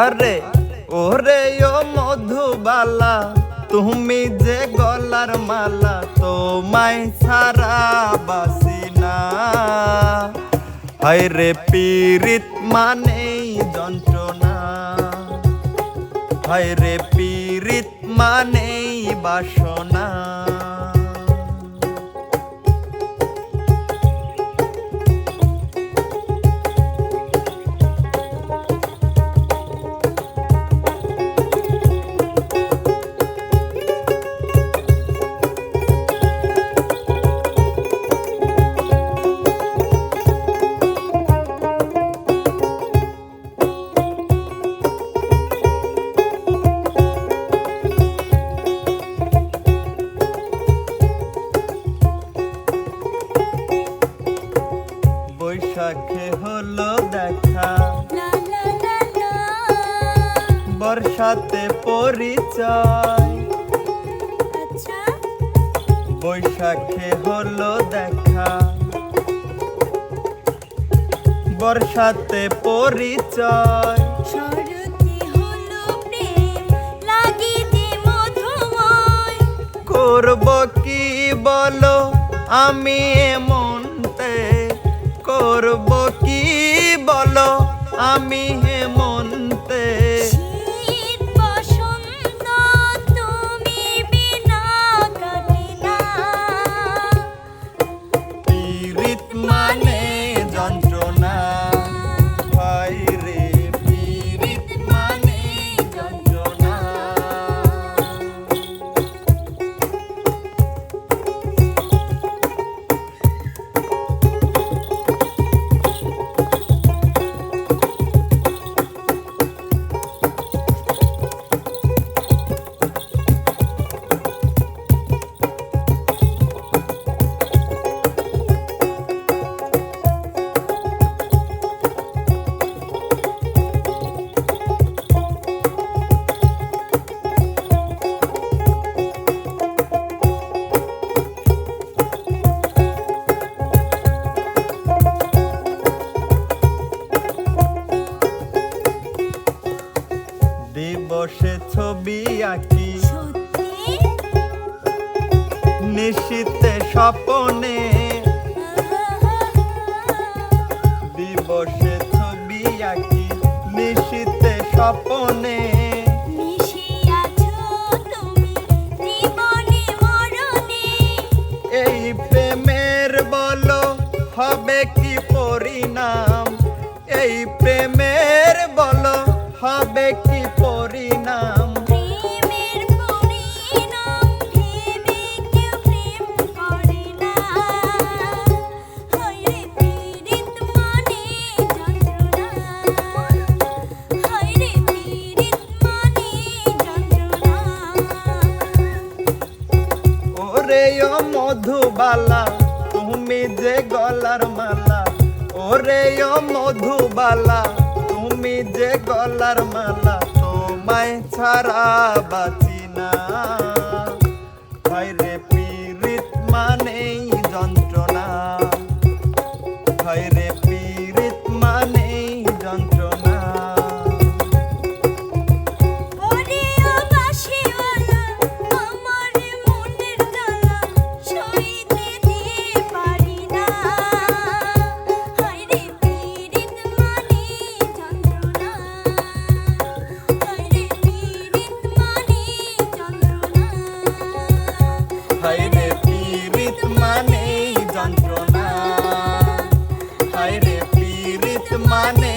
আরে ওরে ও মধুবালা তুমি যে গলার মালা তোমায় সারা বাসিনা হাই রে পীড়িত মানেই যন্ত্রণা। হায়রে পীড়িত মানেই বাসনা। বর্ষাতে পরিচয়। আচ্ছা। বৈশাখে হলো দেখা। বর্ষাতে পরিচয়। করব কি বলো আমি এমনতে? করব কি বলো আমি দিবসে ছবি আঁকি। নিশীতে স্বপনে দিবসে ছবি আঁকি। নিশীতে স্বপনে এই প্রেমের বলো হবে কি পরিণাম? এই প্রেমের বলো হবে কি পরিণাম? মানে মানে মধুবালা তুমি যে গলার মালা। ওরে ও মধুবালা তুমি যে গলার মালা তোমায় ছাড়া বাঁচি না। বাইরে হাইরে পীড়িত মানে যন্ত্রণা। হাইরে পীড়িত মানে